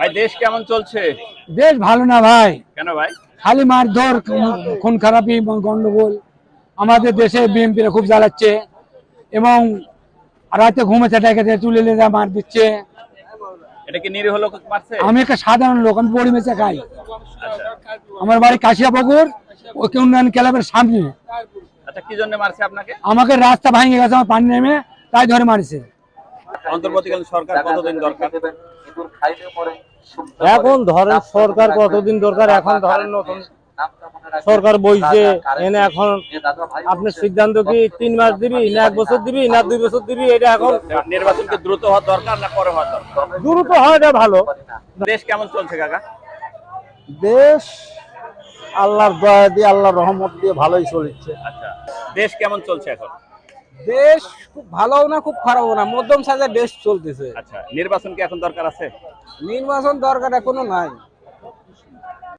ভাই দেশ কেমন চলছে? দেশ ভালো না ভাই। কেন ভাই? খালি মারধর খুন খারাপি গন্ডগোল। আমাদের দেশে খুব জ্বালাচ্ছে এবং রাতে ঘুমেছে তুলে মার দিচ্ছে। এটা কি নিরীহ লোক মারছে? আমি একটা সাধারণ লোক আমি বড়ি মেচে খাই। আমার বাড়ি কাশিয়া পুকুর ওকে উন্নয়ন ক্লাবের সামনে। আচ্ছা কি জন্য মারছে আপনাকে? আমাকে রাস্তা ভাঙে গেছে আমার পানি নেমে তাই ধরে মারিছে। অন্তর্বর্তীকালীন সরকার কতদিন দরকার? এখন ধরেন সরকার কতদিন দরকার? এখন ধরেন নতুন সরকার বইছে এনে এখন আপনি সিদ্ধান্ত কি তিন মাস দিবি না এক বছর দিবি না দুই বছর দিবি? এটা এখন নির্বাচনকে দ্রুত হওয়া দরকার না পরে হওয়া দরকার? দ্রুত হয় এটা ভালো। দেশ কেমন চলছে কাকা? দেশ আল্লাহর দয়া দিয়ে আল্লাহর রহমত দিয়ে ভালোই চলছে। আচ্ছা দেশ কেমন চলছে এখন? দেশ খুব ভালোও না খুব খারাপও না মধ্যম সাজে দেশ চলতেছে। আচ্ছা নির্বাচন কি এখন দরকার আছে? নির্বাচন দরকার এখনও নাই।